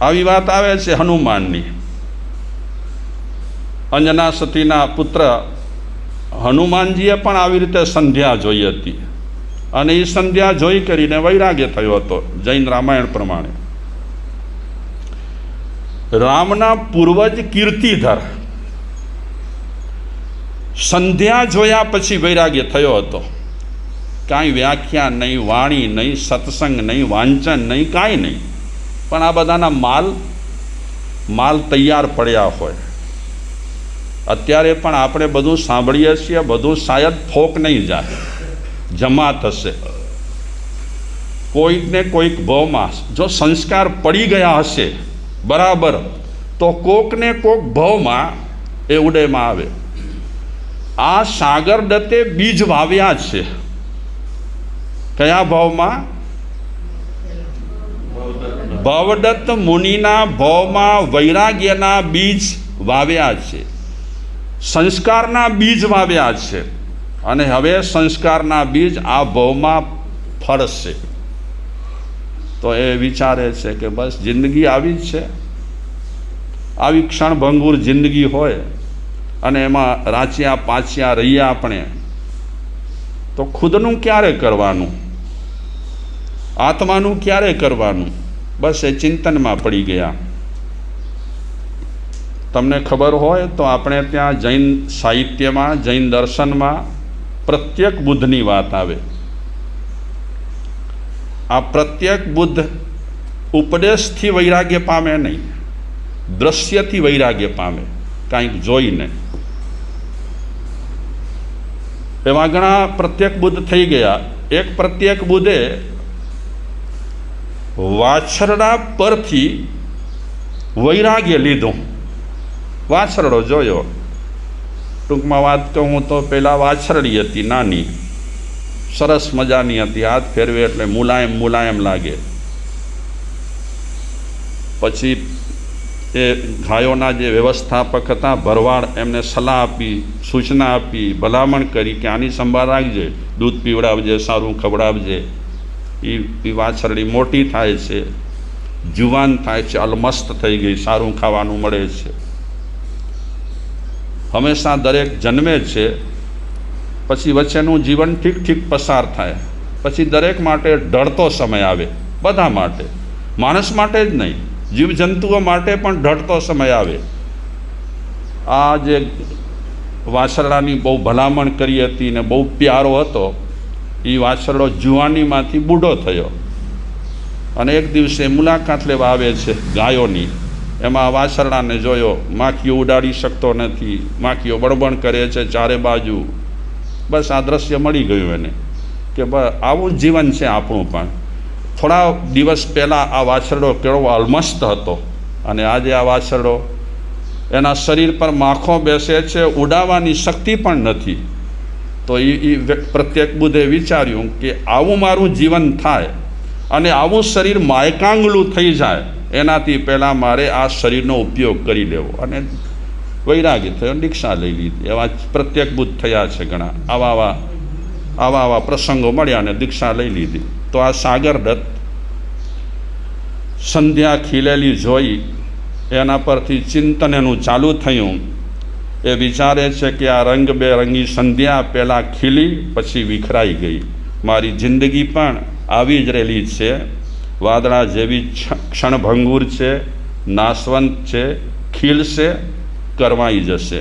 આવી વાત આવે છે હનુમાનની. અંજના સતીના પુત્ર હનુમાનજીએ પણ આવી રીતે સંધ્યા જોઈ હતી. અને એ સંધ્યા જોઈ કરીને વૈરાગ્ય થયો હતો જૈન રામાયણ પ્રમાણે. રામના પૂર્વજ કીર્તિધર સંધ્યા જોયા પછી વૈરાગ્ય થયો હતો. કાંઈ વ્યાખ્યા નહીં, વાણી નહીં, સત્સંગ નહીં, વાંચન નહીં, કાંઈ નહીં. પણ આ બધાના માલ માલ તૈયાર પડ્યા હોય. અત્યારે પણ આપણે બધું સાંભળીએ છીએ, બધું શાયદ ફોક નહીં જાય. જમા થશે કોઈકને કોઈક ભવમાં, જો સંસ્કાર પડી ગયા હશે, બરાબર, તો કોકને કોક ભવમાં એ ઉડેમાં આવે. આ સાગર દત્તે બીજ વાવ્યા છે. કયા ભાવમાં? ભવદત્ત મુનિના ભવમાં વૈરાગ્યના બીજ વાવ્યા છે. સંસ્કારના બીજ વાવ્યા છે. અને હવે સંસ્કારના બીજ આ ભવમાં ફળશે તો એ વિચારે છે કે બસ જિંદગી આવી જ છે. આવી ક્ષણભંગુર જિંદગી હોય અને એમાં રાચ્યા પાચ્યા રહીએ આપણે, તો ખુદનું ક્યારે કરવાનું? આત્માનું ક્યારે કરવાનું? બસ એ ચિંતનમાં પડી ગયા. તમને ખબર હોય તો આપણે ત્યાં જૈન સાહિત્યમાં, જૈન દર્શનમાં પ્રત્યેક બુદ્ધની વાત આવે. આ પ્રત્યેક બુદ્ધ ઉપદેશથી વૈરાગ્ય પામે નહીં, દ્રશ્યથી વૈરાગ્ય પામે, કાંઈક જોઈને એવા ઘણા પ્રત્યેક બુદ્ધ થઈ ગયા. એક પ્રત્યેક બુદ્ધે વાછરડા પરથી વૈરાગ્ય લીધું. વાછરડો જોયો. ટૂંકમાં વાત કહું તો પહેલાં વાછરડી હતી, નાની. સરસ મજાની હતી, હાથ ફેરવે એટલે મુલાયમ મુલાયમ લાગે. પછી એ ગાયોના જે વ્યવસ્થાપક હતા, ભરવાડ, એમને સલાહ આપી, સૂચના આપી, ભલામણ કરી કે આની સંભાળ રાખજે, દૂધ પીવડાવજે, સારું ખવડાવજે. એ એ વાછરડી મોટી થાય છે, જુવાન થાય છે, અલમસ્ત થઈ ગઈ, સારું ખાવાનું મળે છે. હંમેશા દરેક જન્મે છે, પછી વચ્ચેનું જીવન ઠીક ઠીક પસાર થાય, પછી દરેક માટે ઢળતો સમય આવે, બધા માટે. માણસ માટે જ નહીં, જીવજંતુઓ માટે પણ ઢળતો સમય આવે. આ જે વાછરડાની બહુ ભલામણ કરી હતી ને બહુ પ્યારો હતો એ વાછરડો જુવાનીમાંથી બૂઢો થયો. અને એક દિવસે મુલાકાત લેવા આવે છે ગાયોની. એમાં વાછરડાને જોયો, માખીઓ ઉડાડી શકતો નથી. માખીઓ બળબણ કરે છે ચારે બાજુ. બસ આ દ્રશ્ય મળી ગયું એને, કે બસ આવું જીવન છે આપણું પણ. થોડા દિવસ પહેલાં આ વાછરડો કેળો અલમસ્ત હતો અને આજે આ વાછરડો એના શરીર પર માખો બેસે છે, ઉડાવવાની શક્તિ પણ નથી. તો એ એ પ્રત્યેક બુદ્ધે વિચાર્યું કે આવું મારું જીવન થાય અને આવું શરીર માયકાંગલું થઈ જાય, એનાથી પહેલાં મારે આ શરીરનો ઉપયોગ કરી લેવો. અને વૈરાગી થયો, દીક્ષા લઈ લીધી. એવા પ્રત્યેક બુદ્ધ થયા છે ઘણા. આવા આવા આવા આવા પ્રસંગો મળ્યા અને દીક્ષા લઈ લીધી. તો આ સાગર દત્ત સંધ્યા ખીલેલી જોઈ, એના પરથી ચિંતન એનું ચાલુ થયું. એ વિચારે છે કે આ રંગબેરંગી સંધ્યા પહેલાં ખીલી, પછી વિખરાઈ ગઈ. મારી જિંદગી પણ આવી જ રહેલી છે. વાદળા જેવી ક્ષણભંગુર છે, નાશવંત છે ખીલશે કરવાઈ જશે.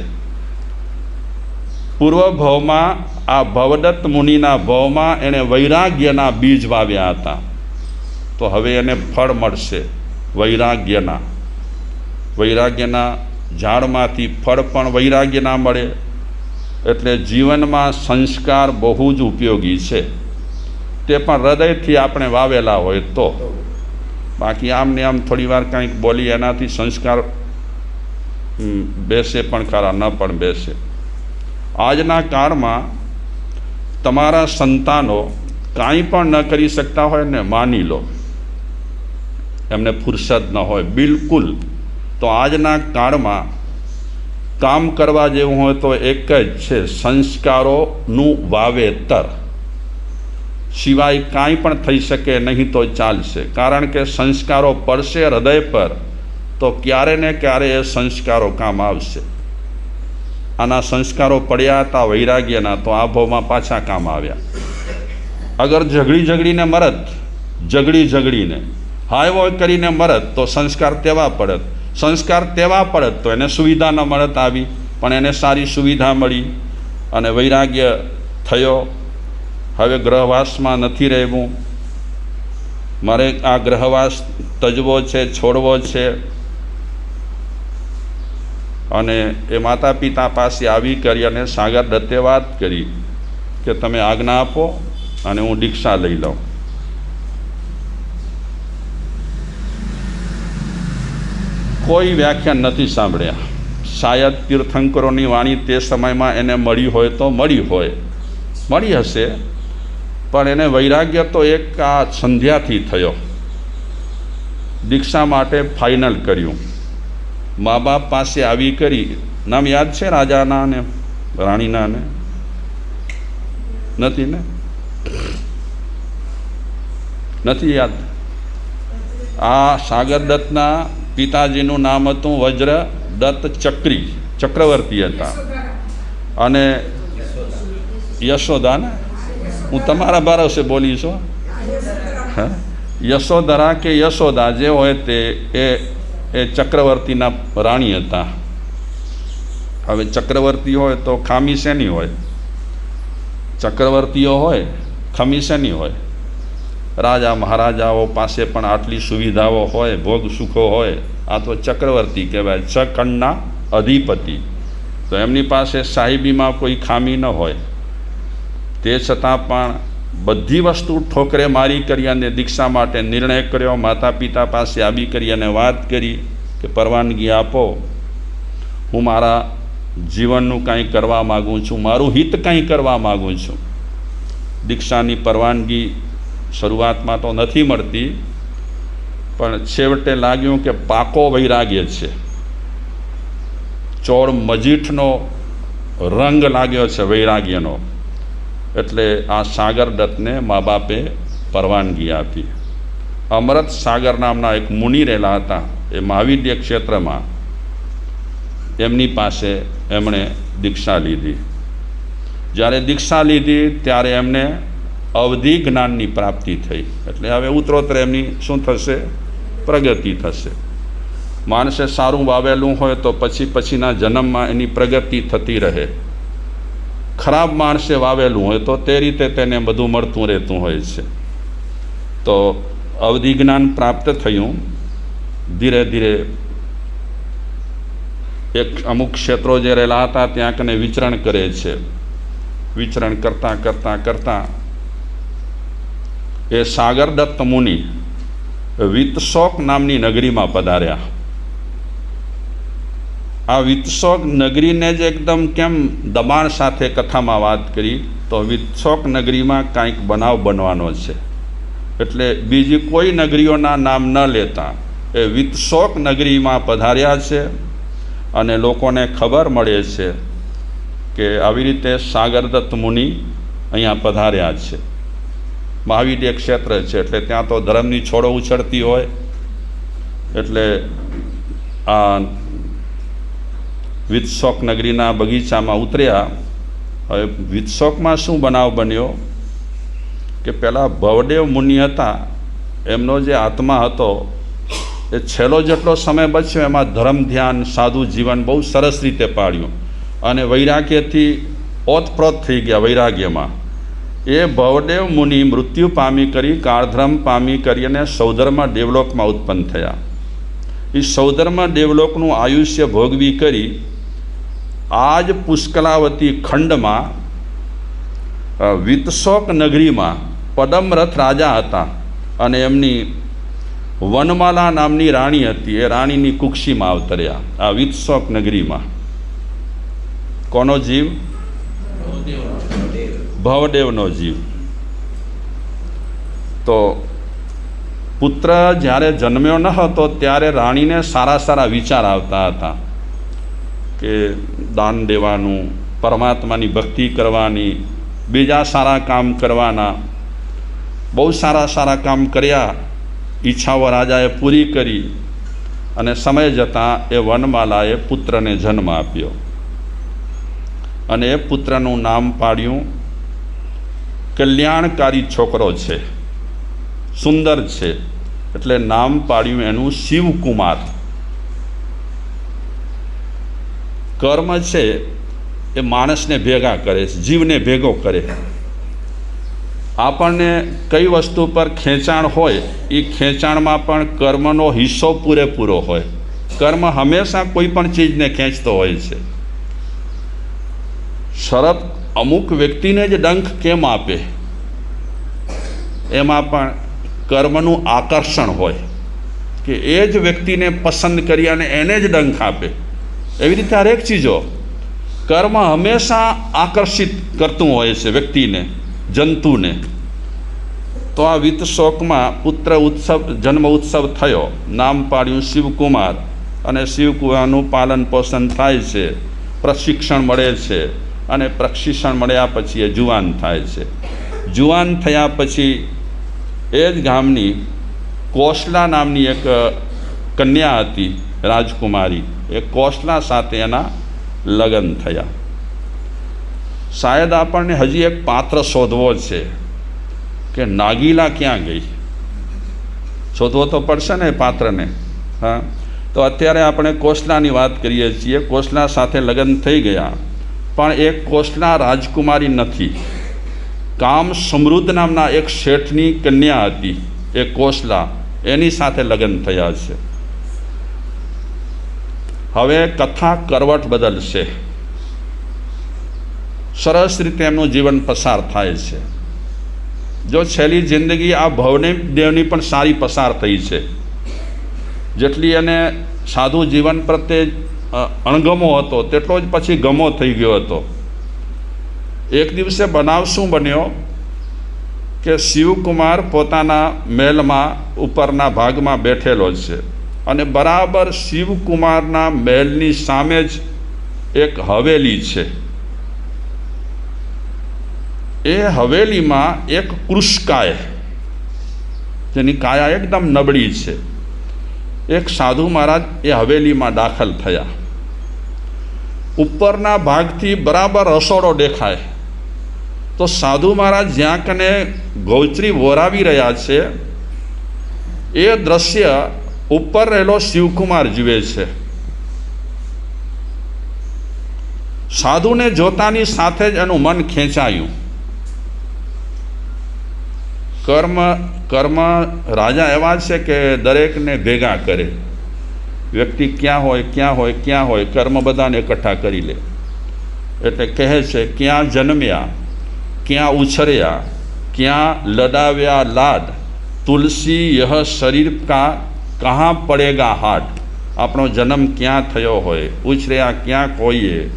પૂર્વ ભાવમાં આ ભવદત્ત મુનિના ભાવમાં એણે વૈરાગ્યના બીજ વાવ્યા હતા. તો હવે એને ફળ મળશે. વૈરાગ્યના. વૈરાગ્યના ઝાડમાંથી ફળ પણ વૈરાગ્ય ના મળે. એટલે જીવનમાં સંસ્કાર બહુ જ ઉપયોગી છે. તે પણ હૃદયથી આપણે વાવેલા હોય તો. બાકી આમ ને આમ થોડી વાર કંઈક બોલી એનાથી સંસ્કાર બેસે પણ ખરા, ન પણ બેસે. આજના કાળમાં તમારા સંતાનો કાંઈ પણ ન કરી શકતા હોય ને માની લો. એમને ફુરસદ ન હોય, બિલકુલ તો આજના કાળમાં કામ કરવા જેવું હોય તો એક જ છે, સંસ્કારોનું વાવેતર. સિવાય કાંઈ પણ થઈ શકે નહીં તો ચાલશે. કારણ કે સંસ્કારો પડશે હૃદય પર, તો ક્યારે ને ક્યારે એ સંસ્કારો કામ આવશે. આના સંસ્કારો પડ્યા હતા વૈરાગ્યના, તો આ ભાવમાં પાછા કામ આવ્યા. અગર ઝઘડી ઝઘડીને મરત, ઝઘડી ઝઘડીને. હાય હોય કરીને મરત, તો સંસ્કાર તેવા પડત. સંસ્કાર તેવા પડત તો એને સુવિધા ન મળત આવી, પણ એને સારી સુવિધા મળી અને વૈરાગ્ય થયો. હવે ગ્રહવાસમાં નથી રહેવું. મારે આ ગ્રહવાસ તજવો છે, છોડવો છે. અને એ માતા પિતા પાસે આવી કરી અને સાગર દત્તે વાત કરી કે તમે આજ્ઞા આપો અને હું દીક્ષા લઈ લઉં. કોઈ વ્યાખ્યાન નથી સાંભળ્યા. શાયદ તીર્થંકરોની વાણી તે સમયમાં એને મળી હોય તો મળી હોય. મળી હશે, પણ એને વૈરાગ્ય તો એક આ સંધ્યાથી થયો. દીક્ષા માટે ફાઇનલ કર્યું. મા બાપ પાસે આવી કરી. નામ યાદ છે રાજાના ને રાણીના ને નથી ને? નથી યાદ? આ સાગર દત્તના પિતાજીનું નામ હતું વજ્ર દત્ત ચક્રી, ચક્રવર્તી હતા. અને યશોદા ને? હું તમારા ભરોસે બોલી છું. હા? યશોધરા કે યશોદા જે હોય તે એ એ ચક્રવર્તીના રાણી હતા. હવે ચક્રવર્તી હોય તો ખામી શેની હોય? ચક્રવર્તીઓ હોય, ખમી શેની હોય? રાજા મહારાજાઓ પાસે પણ આટલી સુવિધાઓ હોય, ભોગ સુખો હોય, આ તો ચક્રવર્તી કહેવાય, ચકણના કણના અધિપતિ. તો એમની પાસે સાહેબીમાં કોઈ ખામી ન હોય. તે છતાં પણ બધી વસ્તુ ઠોકરે મારી કરી અને દીક્ષા માટે નિર્ણય કર્યો માતા પિતા પાસે આવી કરી અને વાત કરી કે, પરવાનગી આપો. હું મારા જીવનનું કાંઈ કરવા માગું છું, મારું હિત કંઈ કરવા માગું છું. દીક્ષાની પરવાનગી શરૂઆતમાં તો નથી મળતી, પણ છેવટે લાગ્યું કે પાકો વૈરાગ્ય છે. ચોળ મજીઠનો રંગ લાગ્યો છે વૈરાગ્યનો. એટલે આ સાગર દત્તને મા બાપે પરવાનગી આપી. અમૃત સાગર નામના એક મુનિ રહેલા હતા, એ મહાવિદ્ય ક્ષેત્રમાં. એમની પાસે એમણે દીક્ષા લીધી. જ્યારે દીક્ષા લીધી, ત્યારે એમને અવધિ જ્ઞાનની પ્રાપ્તિ થઈ. એટલે હવે ઉત્તરોત્તર એમની શું થશે? પ્રગતિ થશે. માણસે સારું વાવેલું હોય તો પછી પછીના જન્મમાં એની પ્રગતિ થતી રહે. ખરાબ માણસે વાવેલું હોય તો તે રીતે તેને બધું મળતું રહેતું હોય છે. તો અવધિ જ્ઞાન પ્રાપ્ત થયું. ધીરે ધીરે એક અમુક ક્ષેત્રો જે રહેલા હતા, ત્યાં કને વિચરણ કરે છે. વિચરણ કરતાં કરતાં કરતાં એ સાગરદત્ત મુનિ વિતશોક નામની નગરીમાં પધાર્યા. આ વિતશોક નગરીને જ એકદમ કેમ દબાણ સાથે કથામાં વાત કરી, તો વિતશોક નગરીમાં કાંઈક બનાવ બનવાનો છે. એટલે બીજી કોઈ નગરીઓના નામ ન લેતા એ વિતશોક નગરીમાં પધાર્યા છે અને લોકોને ખબર મળે છે કે આવી રીતે સાગરદત્ત મુનિ અહીંયા પધાર્યા છે. મહાવીર એક ક્ષેત્ર છે, એટલે ત્યાં તો ધર્મની છોડો ઉછળતી હોય. એટલે આ વિત્સોક નગરીના બગીચામાં ઉતર્યા. હવે વિત્સોકમાં શું બનાવ બન્યો? કે પહેલાં ભવદેવ મુનિ હતા, એમનો જે આત્મા હતો, એ છેલ્લો જેટલો સમય બચ્યો, એમાં ધર્મ, ધ્યાન, સાધુ જીવન બહુ સરસ રીતે પાડ્યું. અને વૈરાગ્યથી ઓતપ્રોત થઈ ગયા, વૈરાગ્યમાં. એ ભવદેવ મુનિ મૃત્યુ પામી કરી, કાળધર્મ પામી કરી અને સૌધર્મ ડેવલોકમાં ઉત્પન્ન થયા. એ સૌધર્મ ડેવલોકનું આયુષ્ય ભોગવી કરી આ જ પુષ્કલાવતી ખંડમાં વિતશોક નગરીમાં પદમરથ રાજા હતા અને એમની વનમાલા નામની રાણી હતી. એ રાણીની કુક્ષીમાં અવતર્યા આ વિતશોક નગરીમાં. કોનો જીવ? ભવદેવનો જીવ. તો પુત્ર જ્યારે જન્મ્યો ન હતો ત્યારે રાણીને સારા સારા વિચાર આવતા હતા કે દાન દેવાનું, પરમાત્માની ભક્તિ કરવાની, બીજા સારા કામ કરવાના. બહુ સારા સારા કામ કર્યા. ઈચ્છાઓ રાજાએ પૂરી કરી અને સમય જતાં એ વનમાલાએ પુત્રને જન્મ આપ્યો. અને એ પુત્રનું નામ પાડ્યું કલ્યાણકારી છોકરો છે. સુંદર છે. એટલે નામ પાડ્યું એનું શિવકુમાર. કર્મ છે એ માણસને ભેગા કરે છે, જીવને ભેગો કરે. આપણને કઈ વસ્તુ પર ખેંચાણ હોય, એ ખેંચાણમાં પણ કર્મનો હિસ્સો પૂરેપૂરો હોય. કર્મ હંમેશા કોઈ પણ ચીજને ખેંચતો હોય છે. શરત અમુક વ્યક્તિને જ ડંખ કેમ આપે? એમાં પણ કર્મનું આકર્ષણ હોય કે એ જ વ્યક્તિને પસંદ કરી અને એને જ ડંખ આપે. એવી રીતે હરેક ચીજો કર્મ હંમેશા આકર્ષિત કરતું હોય છે વ્યક્તિને, જંતુને. તો આ વિત શોકમાં પુત્ર ઉત્સવ, જન્મ ઉત્સવ થયો. નામ પાડ્યું શિવકુમાર અને શિવકુમારનું પાલન પોષણ થાય છે. પ્રશિક્ષણ મળે છે. અને પ્રશિક્ષણ મળ્યા પછી એ જુવાન થાય છે. જુવાન થયા પછી એ જ ગામની કોસલા નામની એક કન્યા હતી રાજકુમારી. એ કોસલા સાથે એના લગ્ન થયા. શાયદ આપણને હજી એક પાત્ર શોધવો છે કે નાગીલા ક્યાં ગઈ? શોધવો તો પડશે ને પાત્રને. હા. તો અત્યારે આપણે કોસલાની વાત કરીએ છીએ. કોસલા સાથે લગ્ન થઈ ગયા. પણ એ કોષના રાજકુમારી નથી. કામ સમૃદ્ધ નામના એક શેઠની કન્યા હતી, એ કોસલા. એની સાથે લગ્ન થયા છે. હવે કથા કરવટ બદલશે. સરસ રીતે એમનું જીવન પસાર થાય છે. જો છેલ્લી જિંદગી આ ભવની દેવની પણ સારી પસાર થઈ છે. જેટલી એને સાધુ જીવન પ્રત્યે અણગમો હતો. તેટલો જ પછી ગમો થઈ ગયો હતો. એક દિવસે બનાવ શું બન્યો? કે શિવકુમાર પોતાના મહેલમાં ઉપરના ભાગમાં બેઠેલો છે. અને બરાબર શિવકુમારના મહેલની સામે જ એક હવેલી છે. એ હવેલીમાં એક કૃષ્કાય, જેની કાયા એકદમ નબળી છે. એક સાધુ મહારાજ એ હવેલીમાં દાખલ થયા. ઉપરના ભાગથી બરાબર રસોડો દેખાય. તો સાધુ મહારાજ જ્યાં કને ગૌચરી વોરાવી રહ્યા છે, એ દ્રશ્ય ઉપર રહેલો શિવકુમાર જુએ છે. સાધુને જોતાની સાથે જ એનું મન ખેંચાયું. કર્મ કર્મ રાજા એવા છે કે દરેકને ભેગા કરે. વ્યક્તિ ક્યાં હોય ક્યાં હોય ક્યાં હોય, કર્મ બધાને એકઠા કરી લે. એટલે કહે છે, ક્યાં જન્મ્યા, ક્યાં ઉછર્યા, ક્યાં લડાવ્યા લાડ, તુલસી યહ શરીર કા, કહાં પડેગા હાટ આપણો જન્મ ક્યાં થયો હોય, ઉછર્યા ક્યાંક હોઈએ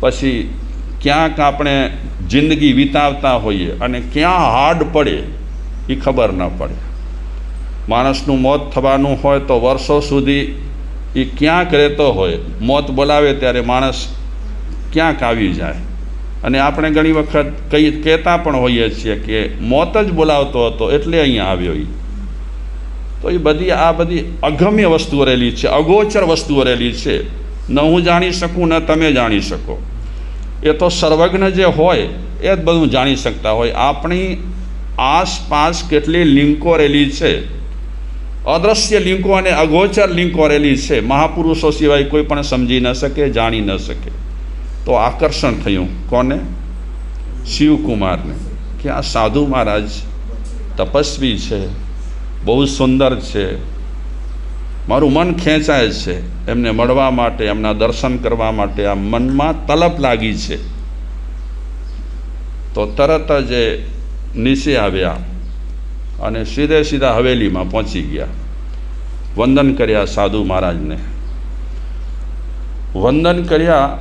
પછી ક્યાંક આપણે જિંદગી વિતાવતા હોઈએ અને ક્યાં હાડ પડે એ ખબર ન પડે. માણસનું મોત થવાનું હોય તો વર્ષો સુધી એ ક્યાંક રહેતો હોય, મોત બોલાવે ત્યારે માણસ ક્યાંક આવી જાય. અને આપણે ઘણી વખત કહી કહેતા પણ હોઈએ છીએ કે મોત જ બોલાવતો હતો એટલે અહીંયા આવ્યો એ તો એ બધી, આ બધી અગમ્ય વસ્તુઓ રહેલી છે, અગોચર વસ્તુઓ રહેલી છે. ન હું જાણી શકું, ન તમે જાણી શકો. એ તો સર્વજ્ઞ જે હોય, એ જ બધું જાણી શકતા હોય. આપણી આસપાસ કેટલી લિંકો રહેલી છે. અદ્રશ્ય લિંકો અને અગોચર લિંકો રહેલી છે. મહાપુરુષો સિવાય કોઈ પણ સમજી ન શકે, જાણી ન શકે. તો આકર્ષણ થયું. કોને? શિવકુમારને. કે આ સાધુ મહારાજ તપસ્વી છે, બહુ સુંદર છે. મારું મન ખેંચાય છે એમને મળવા માટે, એમના દર્શન કરવા માટે. આ મનમાં તલપ લાગી છે. તો તરત જ એ નીચે આવ્યા. અને સીધે સીધા હવેલીમાં પહોંચી ગયા. વંદન કર્યા સાધુ મહારાજને. વંદન કર્યા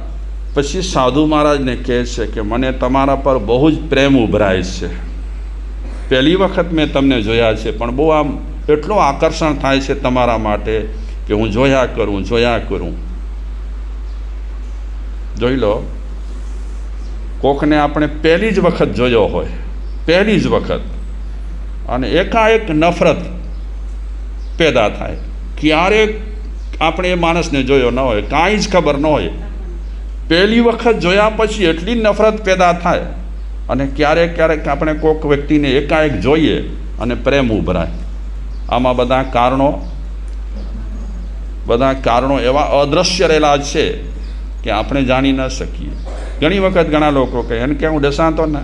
પછી સાધુ મહારાજને કહે છે કે મને તમારા પર બહુ જ પ્રેમ ઉભરાય છે. પહેલી વખત મેં તમને જોયા છે, પણ બહુ આમ એટલો આકર્ષણ થાય છે તમારા માટે કે હું જોયા કરું જોયા કરું. જોઈ લો, કોકને આપણે પહેલી જ વખત જોયો હોય, પહેલી જ વખત. અને એકાએક નફરત પેદા થાય. ક્યારેક આપણે એ માણસને જોયો ન હોય, કાંઈ જ ખબર ન હોય. પહેલી વખત જોયા પછી એટલી નફરત પેદા થાય અને ક્યારેક ક્યારેક આપણે કોઈક વ્યક્તિને એકાએક જોઈએ અને પ્રેમ ઉભરાય. આમાં બધા કારણો બધા કારણો એવા અદૃશ્ય રહેલા છે કે આપણે જાણી ન શકીએ. ઘણી વખત ઘણા લોકો કહે, એને કે હું ડસાતો ને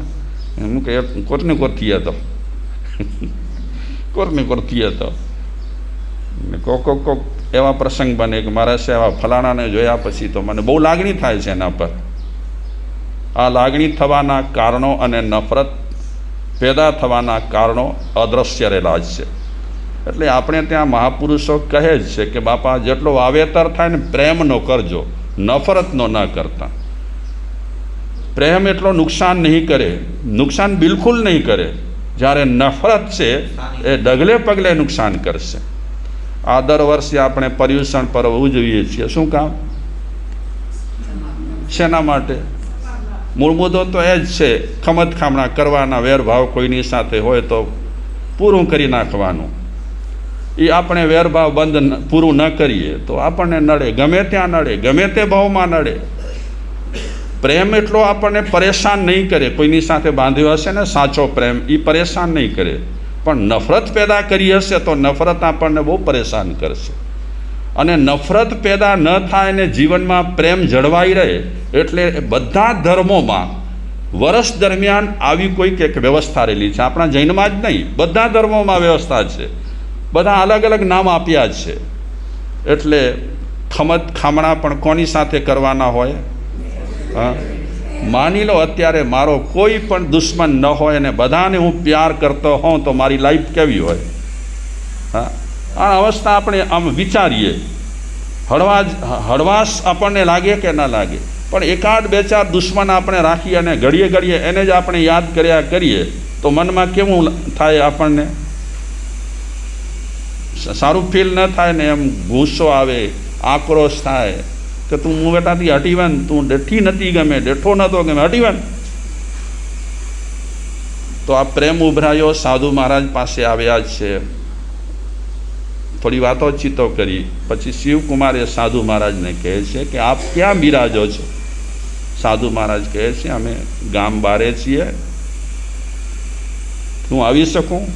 હું કે કોઈ કોરથી હતો કોરને કોરથી હતો કોક કોક કોક એવા પ્રસંગ બને કે મારા સેવા ફલાણાને જોયા પછી તો મને બહુ લાગણી થાય છે એના પર. આ લાગણી થવાના કારણો અને નફરત પેદા થવાના કારણો અદૃશ્ય રહેલા જ છે. એટલે આપણે ત્યાં મહાપુરુષો કહે જ છે કે, બાપા, જેટલો વાવેતર થાય ને પ્રેમનો કરજો, નફરતનો ન કરતા. પ્રેમ એટલો નુકસાન નહીં કરે, નુકસાન બિલકુલ નહીં કરે. જ્યારે નફરત છે, એ ડગલે પગલે નુકસાન કરશે. આ દર વર્ષે આપણે પર્યુષણ પર્વ ઉજવીએ છીએ. શું કામ? શેના માટે? મૂળ મુદ્દો તો એ જ છે ખમત ખામણા કરવાના વેરભાવ કોઈની સાથે હોય તો પૂરું કરી નાખવાનું. એ આપણે વેરભાવ બંધ પૂરું ન કરીએ તો આપણને નડે. ગમે ત્યાં નડે, ગમે તે ભાવમાં નડે. પ્રેમ એટલો આપણને પરેશાન નહીં કરે, કોઈની સાથે બાંધ્યો હશે ને સાચો પ્રેમ એ પરેશાન નહીં કરે. પણ નફરત પેદા કરી હશે તો નફરત આપણને બહુ પરેશાન કરશે. અને નફરત પેદા ન થાય ને જીવનમાં પ્રેમ જળવાઈ રહે, એટલે બધા ધર્મોમાં વર્ષ દરમિયાન આવી કોઈક એક વ્યવસ્થા રહેલી છે. આપણા જૈનમાં જ નહીં, બધા ધર્મોમાં વ્યવસ્થા છે. બધા અલગ અલગ નામ આપ્યા છે. એટલે ખમત ખામણા પણ કોની સાથે કરવાના હોય? હા? માની લો અત્યારે મારો કોઈ પણ દુશ્મન ન હોય અને બધાને હું પ્યાર કરતો હોઉં તો મારી લાઈફ કેવી હોય? હા? આ અવસ્થા આપણે આમ વિચારીએ. હળવા હળવાશ આપણને લાગે કે ન લાગે? પણ એકાદ બે ચાર દુશ્મન આપણે રાખી અને ઘડીએ ઘડીએ એને જ આપણે યાદ કર્યા કરીએ, તો મનમાં કેવું થાય આપણને? સારું ફીલ ન થાય ને એમ ગુસ્સો આવે, આક્રોશ થાય. કે તું હું બેટાથી હટીવાન, તું ડઠી નથી ગમે ડઠો નહોતો ગમે, હટીવાન. તો આ પ્રેમ ઉભરાયો, સાધુ મહારાજ પાસે આવ્યા છે. થોડી વાતો ચીતો કરી. પછી શિવકુમારે સાધુ મહારાજને કહે છે કે આપ ક્યાં બિરાજો છો? સાધુ મહારાજ કહે છે, અમે ગામ બારે છીએ. હું આવી શકું?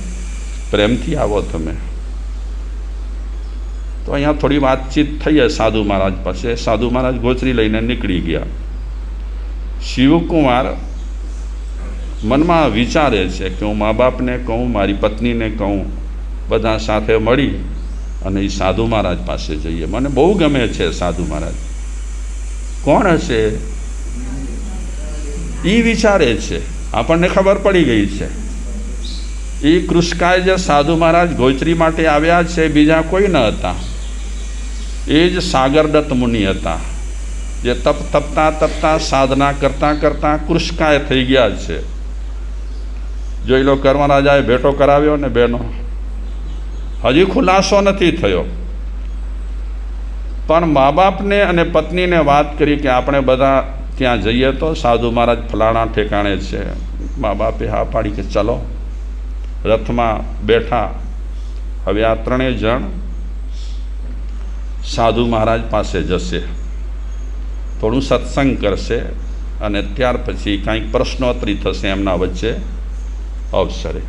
પ્રેમથી આવો તમે. તો અહીંયા થોડી વાતચીત થઈ સાધુ મહારાજ પાસે. સાધુ મહારાજ ગોચરી લઈને નીકળી ગયા. શિવકુમાર મનમાં વિચારે છે કે હું મા બાપને કહું, મારી પત્નીને કહું, બધા સાથે મળી અને એ સાધુ મહારાજ પાસે જઈએ. મને બહુ ગમે છે સાધુ મહારાજ. કોણ હશે? એ વિચારે છે. આપણને ખબર પડી ગઈ છે. એ કૃષ્કાય જે સાધુ મહારાજ ગોચરી માટે આવ્યા છે, બીજા કોઈ ન હતા. એ જ સાગરદત્ત મુનિ હતા. જે તપ તપતા તપતા, સાધના કરતાં કરતાં કૃષ્કાય થઈ ગયા છે. જોઈ લો, કર્મરાજાએ ભેટો કરાવ્યો ને બેનો હજી ખુલાસો નથી થયો. પણ મા બાપને અને પત્નીને વાત કરી કે આપણે બધા ત્યાં જઈએ તો સાધુ મહારાજ ફલાણા ઠેકાણે છે. મા બાપે હા પાડી કે ચલો, રથમાં બેઠા. હવે આ ત્રણેય જણ સાધુ મહારાજ પાસે જશે. થોડું સત્સંગ કરશે અને ત્યાર પછી કાંઈક પ્રશ્નોત્તરી થશે એમના વચ્ચે અવસરે.